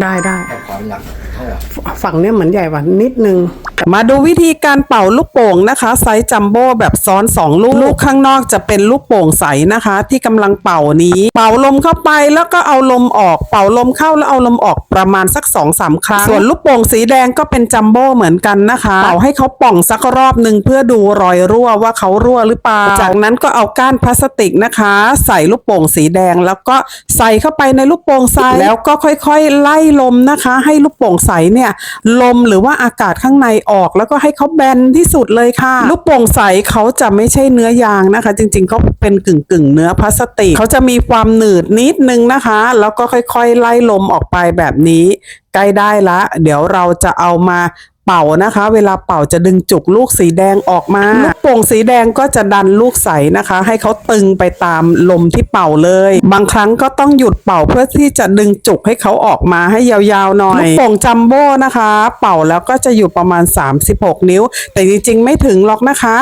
ได้ได้แต่ขอหนักเท่าไหร่ ฝั่งเนี้ยเหมือนใหญ่กว่านิดนึง มาดูวิธีการเป่าลูกโป่งนะคะ ไซส์จัมโบ้แบบซ้อนสองลูกลูกข้างนอกจะเป็นลูกโป่งใสนะคะ ที่กำลังเป่านี้ เป่าลมเข้าไปแล้วก็เอาลมออก เป่าลมเข้าแล้วเอาลมออกประมาณสัก2อสาครั้ง ส่วนลูกโป่งสีแดงก็เป็นจัมโบ้เหมือนกันนะคะ เป่าให้เขาป่องสักรอบหนึ่งเพื่อดูรอยรั่วว่าเขารั่วหรือเปล่า จากนั้นก็เอาก้านพลาสติกนะคะ ใส่ลูกโป่งสีแดง แล้วก็ใส่เข้าไปในลูกโป่งใสแล้วก็ค่อยๆ ไล่ลมนะคะ ให้ลูกโป่งใสเนี่ยลมหรือว่าอากาศข้างในออกแล้วก็ให้เขาแบนที่สุดเลยค่ะ ลูกโป่งใสเขาจะไม่ใช่เนื้อยางนะคะ จริงๆเขาเป็นกึ่งกึ่งๆเนื้อพลาสติกเขาจะมีความหนืดนิดนึงนะคะ แล้วก็ค่อยๆ ไล่ลมออกไปแบบนี้ ใกล้ได้ละ เดี๋ยวเราจะเอามาเป่านะคะ เวลาเป่าจะดึงจุกลูกสีแดงออกมาลูกโป่งสีแดงก็จะดันลูกใสนะคะ ให้เขาตึงไปตามลมที่เป่าเลย บางครั้งก็ต้องหยุดเป่าเพื่อที่จะดึงจุกให้เขาออกมาให้ยาวๆหน่อยลูกโป่งจัมโบ้นะคะ เป่าแล้วก็จะอยู่ประมาณ 36 นิ้ว แต่จริงๆ ไม่ถึงหรอกนะคะ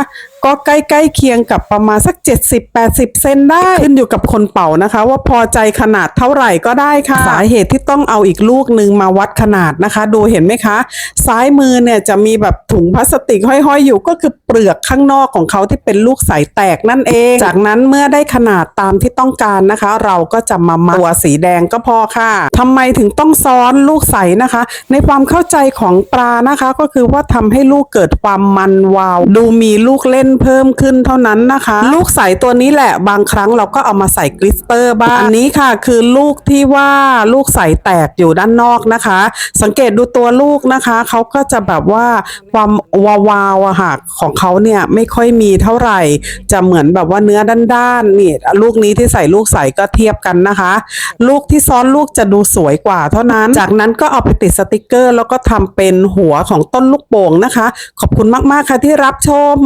ก็ใกล้ๆเคียงกับประมาณสัก 70-80 เซนได้ ขึ้นอยู่กับคนเป่านะคะ ว่าพอใจขนาดเท่าไหร่ก็ได้ค่ะ สาเหตุที่ต้องเอาอีกลูกหนึ่งมาวัดขนาดนะคะ ดูเห็นไหมคะ ซ้ายมือเนี่ยจะมีแบบถุงพลาสติกห้อยๆอยู่ก็คือเปลือกข้างนอกของเขาที่เป็นลูกใสแตกนั่นเอง จากนั้นเมื่อได้ขนาดตามที่ต้องการนะคะ เราก็จะมามัดตัวสีแดงก็พอค่ะทำไมถึงต้องซ้อนลูกใสนะคะ ในความเข้าใจของปลานะคะ ก็คือว่าทำให้ลูกเกิดความมันวาว ดูมีลูกเล่นเพิ่มขึ้นเท่านั้นนะคะ ลูกใสตัวนี้แหละบางครั้งเราก็เอามาใส่กลิสเตอร์บ้างอันนี้ค่ะ คือลูกที่ว่าลูกใสแตกอยู่ด้านนอกนะคะ สังเกตดูตัวลูกนะคะเขาก็จะแบบว่าความวาวๆอะค่ะของเขาเนี่ยไม่ค่อยมีเท่าไหร่ จะเหมือนแบบว่าเนื้อด้านๆนี่ลูกนี้ที่ใส่ลูกใสก็เทียบกันนะคะ ลูกที่ซ้อนลูกจะดูสวยกว่าเท่านั้น จากนั้นก็เอาไปติดสติกเกอร์ แล้วก็ทำเป็นหัวของต้นลูกโป่งนะคะ ขอบคุณมาก ๆ ค่ะที่รับชม